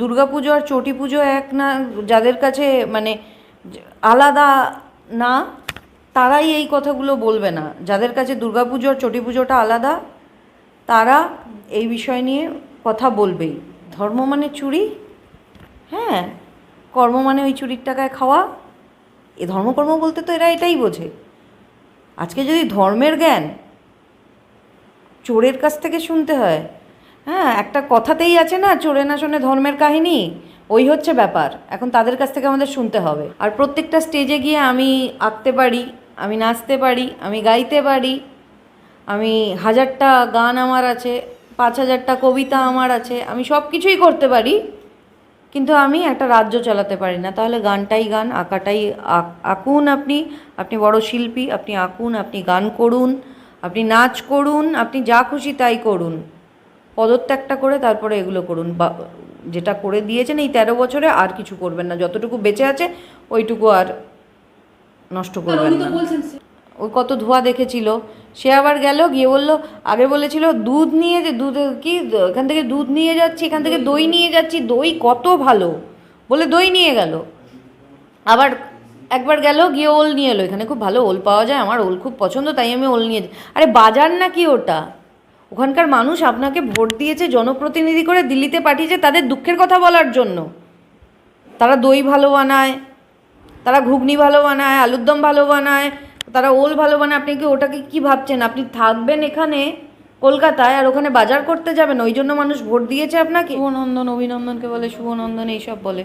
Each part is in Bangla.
দুর্গাপুজো আর চটি পুজো এক না, যাদের কাছে মানে আলাদা না, তারাই এই কথাগুলো বলবে না। যাদের কাছে দুর্গাপুজো আর চটি পুজোটা আলাদা, তারা এই বিষয় নিয়ে কথা বলবেই। ধর্ম মানে চুরি হ্যাঁ কর্ম মানে ওই চুরির টাকায় খাওয়া। এ ধর্মকর্ম বলতে তো এরা এটাই বোঝে। আজকে যদি ধর্মের জ্ঞান চোরের কাছ থেকে শুনতে হয় হ্যাঁ একটা কথাতেই আছে না, চোরে না শোনে ধর্মের কাহিনী? ওই হচ্ছে ব্যাপার। এখন তাদের কাছ থেকে আমাদের শুনতে হবে। আর প্রত্যেকটা স্টেজে গিয়ে আমি আঁকতে পারি, আমি নাচতে পারি, আমি গাইতে পারি, আমি হাজারটা গান আমার আছে, পাঁচ হাজারটা কবিতা আমার আছে, আমি সব কিছুই করতে পারি। কিন্তু আমি একটা রাজ্য চালাতে পারি না। তাহলে গানটাই গান, আঁকাটাই আঁকুন আপনি। আপনি বড় শিল্পী, আপনি আঁকুন, আপনি গান করুন, আপনি নাচ করুন, আপনি যা খুশি তাই করুন। পদত্যাগটা করে তারপরে এগুলো করুন বা যেটা করে দিয়েছেন এই তেরো বছরে আর কিছু করবেন না। যতটুকু বেঁচে আছে ওইটুকু আর নষ্ট করবেন না। ওই কত ধোয়া দেখেছিল। সে আবার গেল গিয়ে বলল আগে বলেছিল দুধ নিয়ে যে দুধ কি এখান থেকে দুধ নিয়ে যাচ্ছি এখান থেকে দই নিয়ে যাচ্ছি দই কত ভালো। বলে দই নিয়ে গেল। আবার একবার গেল গিয়ে ওল নিয়ে এলো। এখানে খুব ভালো ওল পাওয়া যায় আমার ওল খুব পছন্দ তাই আমি ওল নিয়ে আরে বাজার না কি ওটা? ওখানকার মানুষ আপনাকে ভোট দিয়েছে জনপ্রতিনিধি করে দিল্লিতে পাঠিয়েছে তাদের দুঃখের কথা বলার জন্য। তারা দই ভালো বানায় তারা ঘুগনি ভালো বানায় আলুর দম ভালো বানায় তারা ওল ভালো বানায়। আপনি কি ওটাকে কি ভাবছেন? আপনি থাকবেন এখানে কলকাতায় আর ওখানে বাজার করতে যাবেন ওই জন্য মানুষ ভোট দিয়েছে আপনাকে? শুভনন্দন অভিনন্দনকে বলে শুভনন্দন এইসব বলে।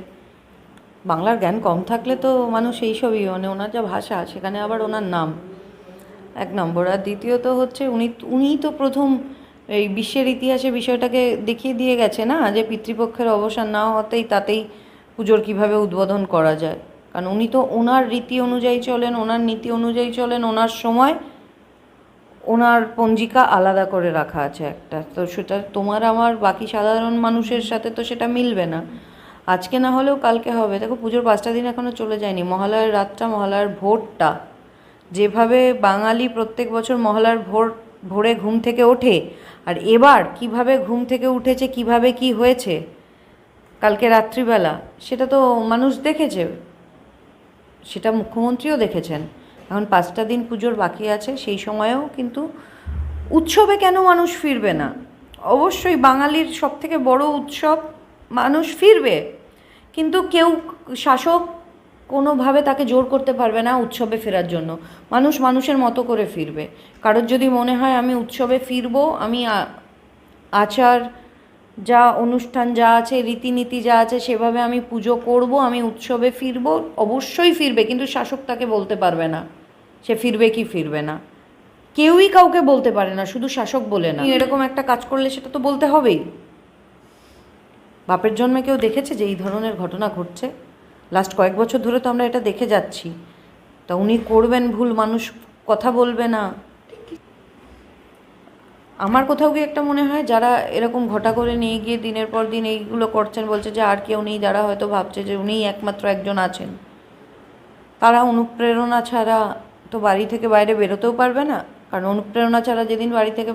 বাংলার জ্ঞান কম থাকলে তো মানুষ এইসবই মানে ওনার যা ভাষা সেখানে আবার ওনার নাম। এক নম্বর। আর দ্বিতীয়ত হচ্ছে উনি, উনিই তো প্রথম এই বিশ্বের ইতিহাসে বিষয়টাকে দেখিয়ে দিয়ে গেছে না যে পিতৃপক্ষের অবসান না হতেই তাতেই পুজোর কীভাবে উদ্বোধন করা যায়। কারণ উনি তো ওনার রীতি অনুযায়ী চলেন, ওনার নীতি অনুযায়ী চলেন, ওনার সময় ওনার পঞ্জিকা আলাদা করে রাখা আছে একটা। তো সেটা তোমার আমার বাকি সাধারণ মানুষের সাথে তো সেটা মিলবে না। আজকে না হলেও কালকে হবে। দেখো পুজোর পাঁচটা দিন এখনও চলে যায়নি। মহালয়ার রাতটা, মহালয়ার ভোরটা যেভাবে বাঙালি প্রত্যেক বছর মহালয়ার ভোর, ভোরে ঘুম থেকে ওঠে, আর এবার কীভাবে ঘুম থেকে উঠেছে, কীভাবে কি হয়েছে, কালকে রাত্রিবেলা, সেটা তো মানুষ দেখেছে। সেটা মুখ্যমন্ত্রীও দেখেছেন। এখন পাঁচটা দিন পুজোর বাকি আছে, সেই সময়েও কিন্তু উৎসবে কেন মানুষ ফিরবে না? অবশ্যই বাঙালির সব থেকে বড় উৎসব মানুষ ফিরবে। কিন্তু কেউ শাসক কোনোভাবে তাকে জোর করতে পারবে না উৎসবে ফেরার জন্য। মানুষ মানুষের মতো করে ফিরবে। কারোর যদি মনে হয়, আমি উৎসবে ফিরবো, আমি আচার যা অনুষ্ঠান যা আছে, রীতিনীতি যা আছে, সেভাবে আমি পুজো করব, আমি উৎসবে ফিরব, অবশ্যই ফিরবে, কিন্তু শাসক তাকে বলতে পারবে না। সে ফিরবে কি ফিরবে না? কেউই কাউকে বলতে পারে না, শুধু শাসক বলে না। এরকম একটা কাজ করলে সেটা তো বলতে হবেই। বাপের জন্মে কেউ দেখেছে যে এই ধরনের ঘটনা ঘটছে? লাস্ট কয়েক বছর ধরে তো আমরা এটা দেখে যাচ্ছি। তা উনি করবেন ভুল মানুষ কথা বলবে না। আমার কোথাও গিয়ে একটা মনে হয় যারা এরকম ঘটা করে নিয়ে গিয়ে দিনের পর দিন এইগুলো করছেন বলছে যে আর কেউ নেই যারা হয়তো ভাবছে যে উনিই একমাত্র একজন আছেন। তারা অনুপ্রেরণা ছাড়া তো বাড়ি থেকে বাইরে বেরোতেও পারবে না। কারণ অনুপ্রেরণা ছাড়া যেদিন বাড়ি থেকে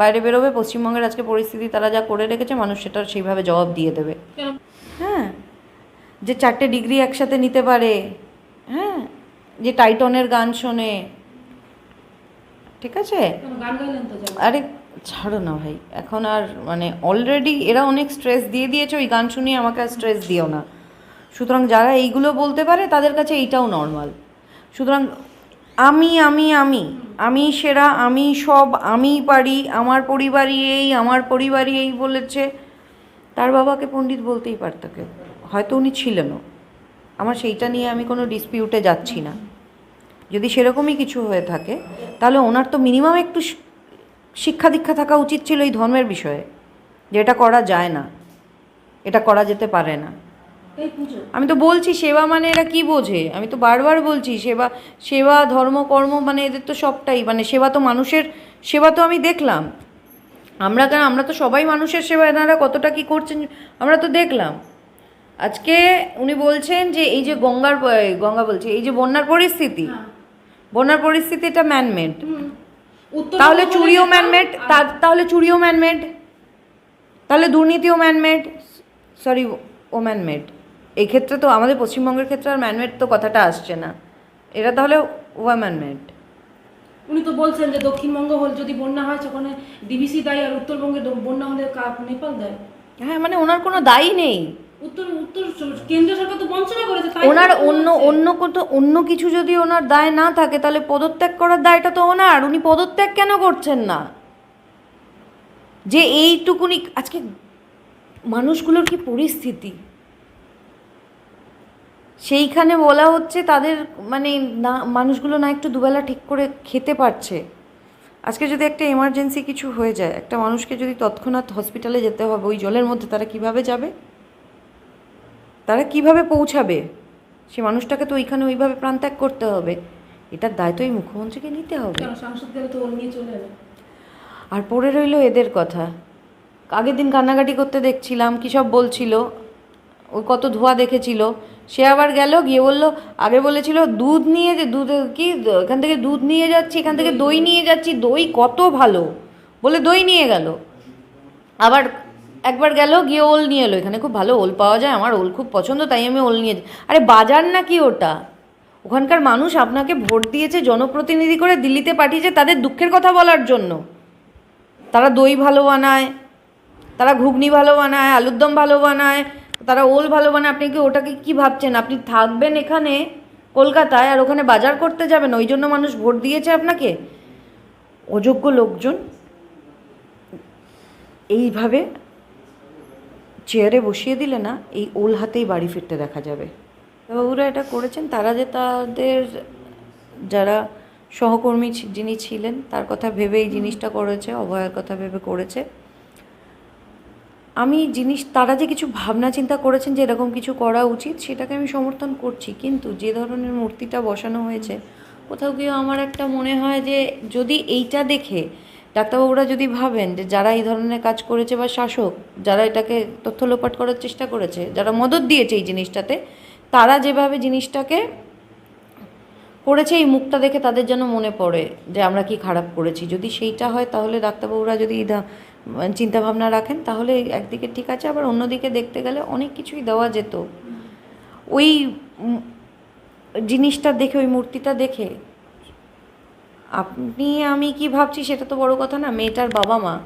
বাইরে বেরোবে পশ্চিমবঙ্গের আজকে পরিস্থিতি তারা যা করে রেখেছে মানুষ সেটা সেইভাবে জবাব দিয়ে দেবে। হ্যাঁ। যে চারটে ডিগ্রি একসাথে নিতে পারে। হ্যাঁ যে টাইটনের গান শোনে। ঠিক আছে? আরে, ছাড়ো না ভাই। এখন আর মানে অলরেডি এরা অনেক স্ট্রেস দিয়ে দিয়েছে, ওই গান শুনিয়ে আমাকে আর স্ট্রেস দিও না। সুতরাং যারা এইগুলো বলতে পারে, তাদের কাছে এইটাও নর্মাল সুতরাং আমি আমি আমি আমি সেরা, আমি সব, আমি পারি, আমার পরিবারই এই, আমার পরিবারই এই বলেছে। তার বাবাকে পণ্ডিত বলতেই পারত কেউ। হয়তো উনি ছিলেনও। আমার সেইটা নিয়ে আমি কোনো ডিসপিউটে যাচ্ছি না। যদি সেরকমই কিছু হয়ে থাকে তাহলে ওনার তো মিনিমাম একটু শিক্ষা দীক্ষা থাকা উচিত ছিল এই ধর্মের বিষয়ে যে এটা করা যায় না এটা করা যেতে পারে না। আমি তো বলছি সেবা মানে এরা কি বোঝে? আমি তো বারবার বলছি সেবা সেবা ধর্ম কর্ম মানে এদের তো সবটাই মানে সেবা তো মানুষের সেবা তো আমি দেখলাম। আমরা কেন আমরা তো সবাই মানুষের সেবা এনারা কতটা কি করছেন আমরা তো দেখলাম। আজকে উনি বলছেন যে এই যে গঙ্গার গঙ্গা বলছে এই যে বন্যার পরিস্থিতি। হ্যাঁ। বন্যার পরিস্থিতি এটা ম্যানমেড তাহলে চুরিও ম্যানমেড তাহলে চুরিও ম্যানমেড তাহলে দুর্নীতিও ম্যানমেড সরি ওম্যান মেড এই ক্ষেত্রে তো আমাদের পশ্চিমবঙ্গের ক্ষেত্রে আর ম্যানমেড তো কথাটা আসছে না। এটা তাহলে ওয়াম্যান মেড উনি তো বলছেন যে দক্ষিণবঙ্গ হল যদি বন্যা হয় সেখানে ডিবিসি দায়ী আর উত্তরবঙ্গে বন্যা হলে নেপাল দেয়? হ্যাঁ মানে ওনার কোনো দায়ী নেই। উত্তর উত্তর স- সরকার তো বঞ্চনা করেছে ওনার অন্য অন্য কত অন্য কিছু যদি ওনার দায় না থাকে তাহলে পদত্যাগ করার দায়টা তো ওনার। উনি পদত্যাগ কেন করছেন না? যে এইটুকুনি আজকে মানুষগুলোর কি পরিস্থিতি? সেইখানে বলা হচ্ছে তাদের মানে না মানুষগুলো না একটু দুবেলা ঠিক করে খেতে পারছে। আজকে যদি একটা এমার্জেন্সি কিছু হয়ে যায় একটা মানুষকে যদি তৎক্ষণাৎ হসপিটালে যেতে হবে ওই জলের মধ্যে তারা কীভাবে যাবে? কীভাবে পৌঁছাবে? সে মানুষটাকে তো ওইখানে ওইভাবে প্রাণত্যাগ করতে হবে। এটার দায় তো এই মুখ্যমন্ত্রীকে নিতে হবে আর পড়ে রইল এদের কথা। আগের দিন কান্নাকাটি করতে দেখছিলাম কী সব বলছিল। ওই কত ধোয়া দেখেছিল। সে আবার গেল গিয়ে বলল আগে বলেছিল দুধ নিয়ে যে দুধ কি এখান থেকে দুধ নিয়ে যাচ্ছি এখান থেকে দই নিয়ে যাচ্ছি দই কত ভালো। বলে দই নিয়ে গেল। আবার একবার গেল, গিয়ে ওল নিয়ে এলো। এখানে খুব ভালো ওল পাওয়া যায়, আমার ওল খুব পছন্দ, তাই আমি ওল নিয়ে। আরে, বাজার না কি ওটা? ওখানকার মানুষ আপনাকে ভোট দিয়েছে, জনপ্রতিনিধি করে দিল্লিতে পাঠিয়েছে তাদের দুঃখের কথা বলার জন্য। তারা দই ভালো বানায়, তারা ঘুগনি ভালো বানায়, আলুর দম ভালো বানায়, তারা ওল ভালো বানায়। আপনি কি ওটাকে কি ভাবছেন? আপনি থাকবেন এখানে কলকাতায় আর ওখানে বাজার করতে যাবেন, ওই জন্য মানুষ ভোট দিয়েছে আপনাকে? অযোগ্য লোকজন? এইভাবে চেয়ারে বসিয়ে দিলে না, এই ওল হাতেই বাড়ি ফিরতে দেখা যাবে। বাবুরা এটা করেছেন, তারা যে তাদের যারা সহকর্মী যিনি ছিলেন, তার কথা ভেবে এই জিনিসটা করেছে, অভয়ের কথা ভেবে করেছে। আমি জিনিস, তারা যে কিছু ভাবনা চিন্তা করেছেন যে এরকম কিছু করা উচিত, সেটাকে আমি সমর্থন করছি। কিন্তু যে ধরনের মূর্তিটা বসানো হয়েছে, কোথাও গিয়ে আমার একটা মনে হয় যে যদি এইটা দেখে ডাক্তারবাবুরা যদি ভাবেন যে যারা এই ধরনের কাজ করেছে বা শাসক, যারা এটাকে তথ্য লোপাট করার চেষ্টা করেছে, যারা মদত দিয়েছে এই জিনিসটাতে, তারা যেভাবে জিনিসটাকে করেছে, এই মুখটা দেখে তাদের যেন মনে পড়ে যে আমরা কি খারাপ করেছি। যদি সেইটা হয়, তাহলে ডাক্তারবাবুরা যদি এই ধা- চিন্তা ভাবনা রাখেন, তাহলে একদিকে ঠিক আছে, আবার অন্যদিকে দেখতে গেলে অনেক কিছুই দেওয়া যেত। ওই জিনিসটা দেখে, ওই মূর্তিটা দেখে আপনি, আমি কি ভাবছি সেটা তো বড় কথা না, মেয়েটার বাবা মা।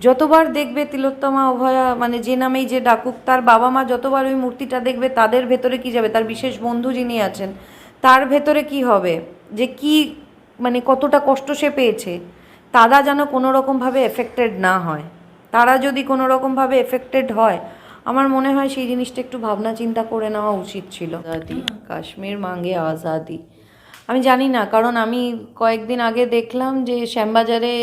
যতবার দেখবে তিলোত্তমা, অভয়া মানে যে নামেই যে ডাকুক, তার বাবা মা যতবার ওই মূর্তিটা দেখবে, তাদের ভেতরে কি যাবে? তার বিশেষ বন্ধু যিনি আছেন, তার ভেতরে কি হবে? যে কি মানে কতটা কষ্ট সে পেয়েছে? তারা যেন কোনো রকমভাবে এফেক্টেড না হয়। তারা যদি কোনো রকমভাবে এফেক্টেড হয়, আমার মনে হয় সেই জিনিসটা একটু ভাবনা চিন্তা করে নেওয়া উচিত ছিল। কাশ্মীর মাঙ্গে আজাদি। আমি জানি না, কারণ আমি কয়েকদিন আগে দেখলাম যে শ্যামবাজারে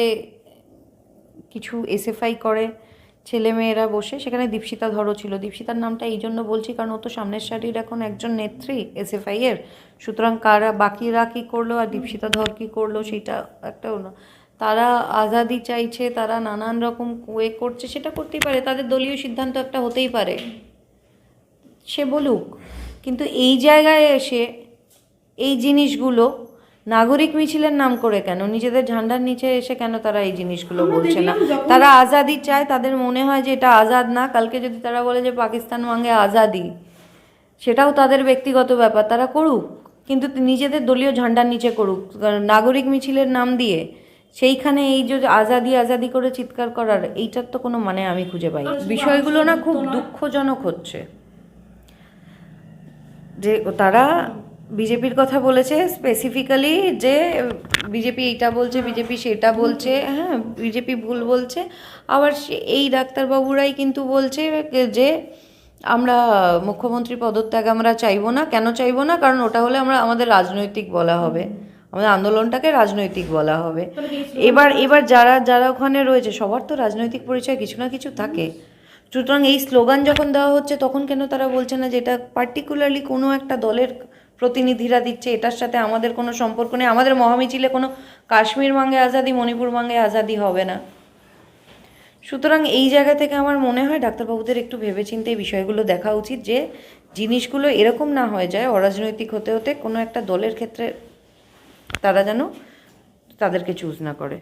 কিছু এসএফআই করে ছেলেমেয়েরা বসে, সেখানে দীপশিতা ধরও ছিল। দীপশিতার নামটা এই জন্য বলছি, কারণ ও তো সামনের সারির এখন একজন নেত্রী এসএফআই এর। সুতরাং কারা, বাকিরা কী করল আর দীপশিতা ধর কী করল, সেটা একটা তারা আজাদি চাইছে, তারা নানান রকম ওয়ে করছে, সেটা করতেই পারে। তাদের দলীয় সিদ্ধান্ত একটা হতেই পারে। সে বলুক। কিন্তু এই জায়গায় এসে এই জিনিসগুলো নাগরিক মিছিলের নাম করে কেন? নিজেদের ঝান্ডার নিচে এসে কেন তারা এই জিনিসগুলো বলছে না? তারা আজাদি চায় তাদের মনে হয় যে এটা আজাদ না। কালকে যদি তারা বলে যে পাকিস্তান মাঙ্গে আজাদি সেটাও তাদের ব্যক্তিগত ব্যাপার তারা করুক। কিন্তু নিজেদের দলীয় ঝান্ডার নিচে করুক। নাগরিক মিছিলের নাম দিয়ে সেইখানে এই যে আজাদি আজাদি করে চিৎকার করার এইটার তো কোনো মানে আমি খুঁজে পাই বিষয়গুলো না খুব দুঃখজনক হচ্ছে। যে তারা বিজেপির কথা বলেছে স্পেসিফিক্যালি যে, বিজেপি এইটা বলছে, বিজেপি সেটা বলছে হ্যাঁ বিজেপি ভুল বলছে, আবার এই ডাক্তারবাবুরাই কিন্তু বলছে যে, আমরা মুখ্যমন্ত্রী পদত্যাগ আমরা চাইব না, কেন চাইব না? কারণ ওটা হলে আমরা আমাদের রাজনৈতিক বলা হবে। আমাদের আন্দোলনটাকে রাজনৈতিক বলা হবে। এবার এবার যারা যারা ওখানে রয়েছে, সবার তো রাজনৈতিক পরিচয় কিছু না কিছু থাকে। সুতরাং এই স্লোগান যখন দেওয়া হচ্ছে, তখন কেন তারা বলছে না যে এটা পার্টিকুলারলি কোনো একটা দলের প্রতিনিধিরা দিচ্ছে, এটার সাথে আমাদের কোনো সম্পর্ক নেই। আমাদের মহামিছিলে কোনো কাশ্মীর মাঙ্গে আজাদি, মণিপুর মাঙ্গে আজাদি হবে না। সুতরাং এই জায়গা থেকে আমার মনে হয় ডাক্তারবাবুদের একটু ভেবেচিন্তে এই বিষয়গুলো দেখা উচিত যে জিনিসগুলো এরকম না হয়ে যায়, অরাজনৈতিক হতে হতে কোনো একটা দলের ক্ষেত্রে তারা যেন তাদেরকে চুজ না করে।